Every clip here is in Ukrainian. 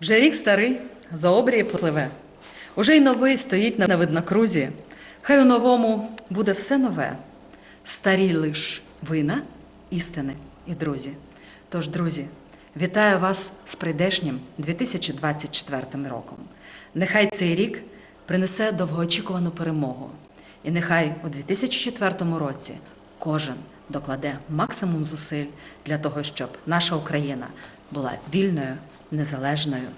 Вже рік старий за обрії пливе. Уже й новий стоїть на виднокрузі. Хай у новому буде все нове. Старі лиш вина, істини і друзі. Тож, друзі, вітаю вас з прийдешнім 2024 роком. Нехай цей рік принесе довгоочікувану перемогу. І нехай у 2004 році кожен докладе максимум зусиль для того, щоб наша Україна була вільною, незалежною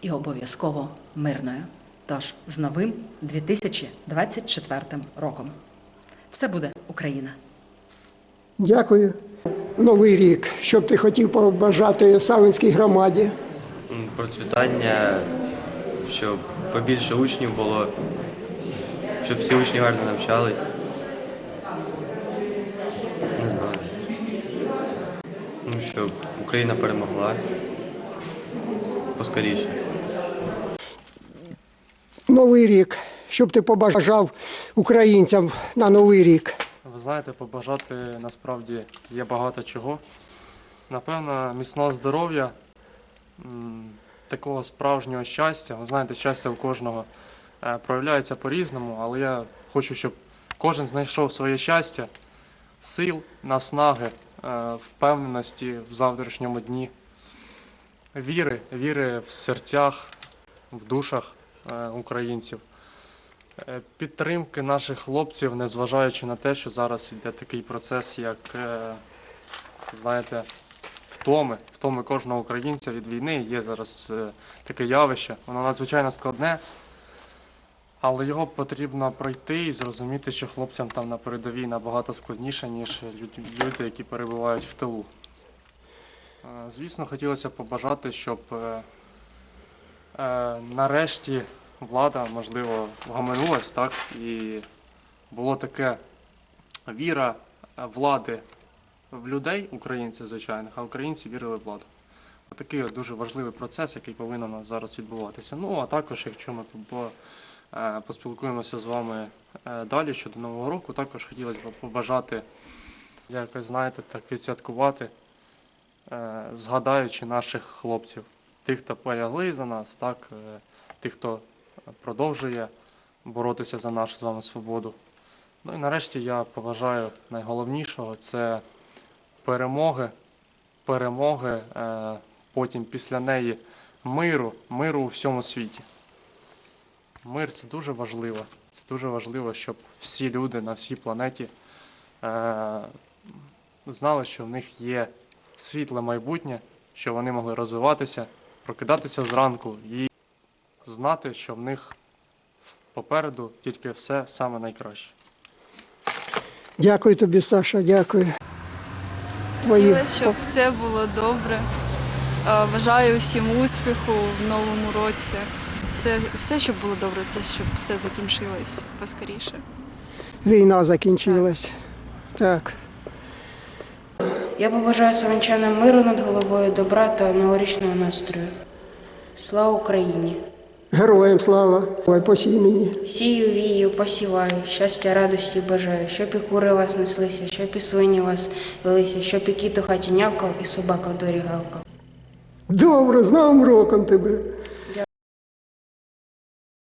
і обов'язково мирною. Тож з новим 2024 роком. Все буде Україна! Дякую. Новий рік. Що б ти хотів побажати Савинській громаді? Процвітання, щоб побільше учнів було, щоб всі учні гарно навчались. Щоб Україна перемогла поскоріше. Новий рік. Що б ти побажав українцям на новий рік? Ви знаєте, побажати насправді є багато чого. Напевно, міцного здоров'я, такого справжнього щастя. Ви знаєте, щастя у кожного е, проявляється по-різному, але я хочу, щоб кожен знайшов своє щастя, сил, наснаги, впевненості в завтрашньому дні, віри, віри в серцях, в душах е, українців. Е, підтримки наших хлопців, незважаючи на те, що зараз йде такий процес, як е, знаєте, втоми, втоми кожного українця від війни. Є зараз е, таке явище, воно надзвичайно складне, але його потрібно пройти і зрозуміти, що хлопцям там на передовій набагато складніше, ніж люди, які перебувають в тилу. Е, Звісно, хотілося б побажати, щоб е, е, нарешті влада, можливо, вгаманулась, так, і було таке віра влади в людей, українців, звичайних, а українці вірили в владу. Такий дуже важливий процес, який повинен зараз відбуватися. Ну, а також, якщо ми поспілкуємося з вами е, далі щодо Нового року, також хотілося б побажати, якось, знаєте, так відсвяткувати, е, згадаючи наших хлопців, тих, хто полягли за нас, так, е, тих, хто продовжує боротися за нашу з вами свободу. Ну і нарешті я поважаю найголовнішого це перемоги, перемоги, е, потім після неї миру, миру у всьому світі. Мир це дуже важливо. Це дуже важливо, щоб всі люди на всій планеті е, знали, що в них є світле майбутнє, що вони могли розвиватися, прокидатися зранку і знати, що в них попереду тільки все саме найкраще. Дякую тобі, Саша, дякую. Твої Хотіла, щоб все було добре. Е, Бажаю усім успіху в новому році. Все, все, щоб було добре, це щоб все закінчилось поскоріше. війна закінчилась. Так. Я побажаю саванчанам миру над головою, добра та новорічного настрою. Слава Україні! Героям слава. Ой, посій мені. Сію, вію, посіваю, щастя, радості бажаю, щоб і кури вас неслися, щоб і свині вас велися, щоб і кіт у хаті нявкав, і собака в гавкав. Добре, з Новим роком тебе.